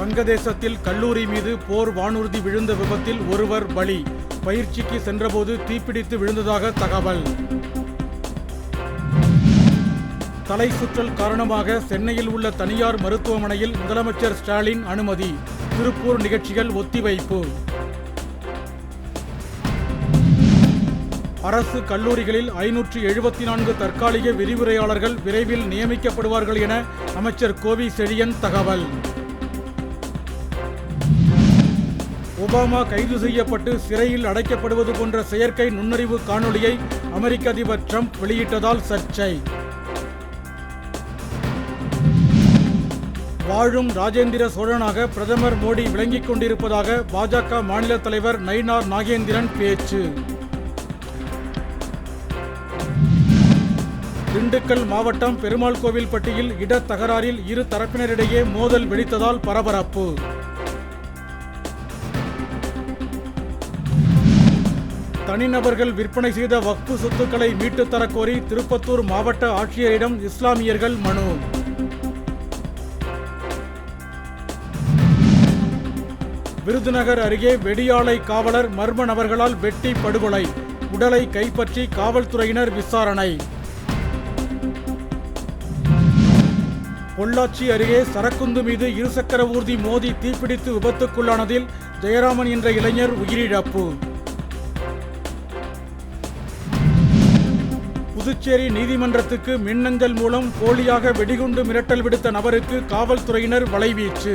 வங்கதேசத்தில் கல்லூரி மீது போர் வானூர்தி விழுந்த விபத்தில் ஒருவர் பலி. பயிற்சிக்கு சென்றபோது தீப்பிடித்து விழுந்ததாக தகவல். தலை சுற்றல் காரணமாக சென்னையில் உள்ள தனியார் மருத்துவமனையில் முதலமைச்சர் ஸ்டாலின் அனுமதி. திருப்பூர் நிகழ்ச்சிகள் ஒத்திவைப்பு. அரசு கல்லூரிகளில் ஐநூற்று எழுபத்தி நான்கு தற்காலிக விரிவுரையாளர்கள் விரைவில் நியமிக்கப்படுவார்கள் என அமைச்சர் கோவி செழியன் தகவல். ஒபாமா கைது செய்யப்பட்டு சிறையில் அடைக்கப்படுவது போன்ற செயற்கை நுண்ணறிவு காணொளியை அமெரிக்க அதிபர் ட்ரம்ப் வெளியிட்டதால் சர்ச்சை. வாழும் ராஜேந்திர சோழனாக பிரதமர் மோடி விளங்கிக் கொண்டிருப்பதாக பாஜக மாநில தலைவர் நயினார் நாகேந்திரன் பேச்சு. திண்டுக்கல் மாவட்டம் பெருமாள் கோவில்பட்டியில் இடத் தகராறில் இரு தரப்பினரிடையே மோதல் வெடித்ததால் பரபரப்பு. தனிநபர்கள் விற்பனை செய்த வக்பு சொத்துக்களை மீட்டுத் கோரி திருப்பத்தூர் மாவட்ட ஆட்சியரிடம் இஸ்லாமியர்கள் மனு. விருதுநகர் அருகே வெடியாலை காவலர் மர்ம நபர்களால் வெட்டி படுகொலை உடலை கைப்பற்றி காவல்துறையினர் விசாரணை. பொள்ளாச்சி அருகே சரக்குந்து மீது இருசக்கர ஊர்தி மோதி தீப்பிடித்து விபத்துக்குள்ளானதில் ஜெயராமன் என்ற இளைஞர் உயிரிழப்பு. புதுச்சேரி நீதிமன்றத்துக்கு மின்னஞ்சல் மூலம் போலியாக வெடிகுண்டு மிரட்டல் விடுத்த நபருக்கு காவல்துறையினர் வலைவீச்சு.